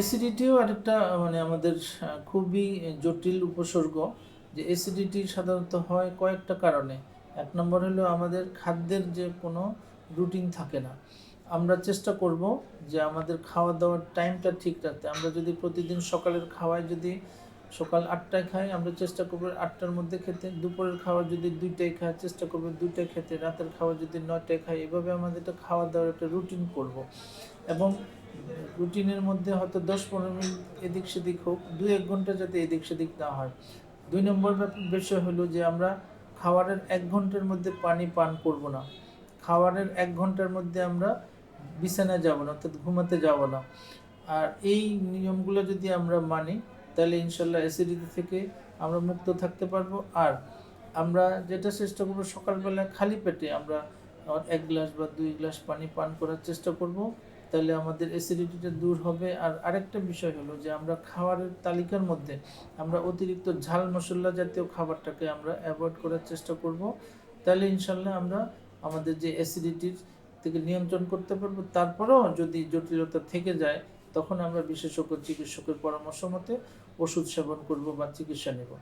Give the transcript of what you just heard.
অ্যাসিডিটিও আরেকটা মানে আমাদের খুবই জটিল উপসর্গ যে অ্যাসিডিটি সাধারণত হয় কয়েকটা কারণে। এক নম্বর হলো আমাদের খাদ্যের যে কোনো রুটিন থাকে না। আমরা চেষ্টা করব যে আমাদের খাওয়া দাওয়ার টাইমটা ঠিক রাখতে। আমরা যদি প্রতিদিন সকালের খাওয়ায় যদি সকাল আটটায় খাই, আমরা চেষ্টা করব আটটার মধ্যে খেতে। দুপুরের খাওয়া যদি দুইটায় খাই, চেষ্টা করব দুইটায় খেতে। রাতের খাওয়া যদি নয়টায় খাই। এভাবে আমাদের একটা খাওয়া দাওয়ার একটা রুটিন করব। এবং রুটিনের মধ্যে হয়তো দশ পনেরো মিনিট এদিক সেদিক হোক, দু এক ঘণ্টা যাতে এদিক সেদিক না হয়। দুই নম্বর বিষয় হলো যে আমরা খাবারের এক ঘণ্টার মধ্যে পানি পান করব না। খাবারের এক ঘণ্টার মধ্যে আমরা বিছানায় যাব না, অর্থাৎ ঘুমাতে যাব না। আর এই নিয়মগুলো যদি আমরা মানি, তাহলে ইনশাল্লাহ অ্যাসিডিটি থেকে আমরা মুক্ত থাকতে পারব। আর আমরা যেটা চেষ্টা করব, সকালবেলা খালি পেটে আমরা এক গ্লাস বা দুই গ্লাস পানি পান করার চেষ্টা করব। তাহলে আমাদের অ্যাসিডিটিটা দূর হবে। আর আরেকটা বিষয় হলো যে, আমরা খাবারের তালিকার মধ্যে আমরা অতিরিক্ত ঝাল মশলা জাতীয় খাবারটাকে আমরা অ্যাভয়েড করার চেষ্টা করব। তাহলে ইনশাল্লাহ আমরা আমাদের যে অ্যাসিডিটির থেকে নিয়ন্ত্রণ করতে পারব। তারপরেও যদি জটিলতা থেকে যায়, তখন আমরা বিশেষজ্ঞ চিকিৎসকের পরামর্শ মতে ওষুধ সেবন করব বা চিকিৎসা নেব।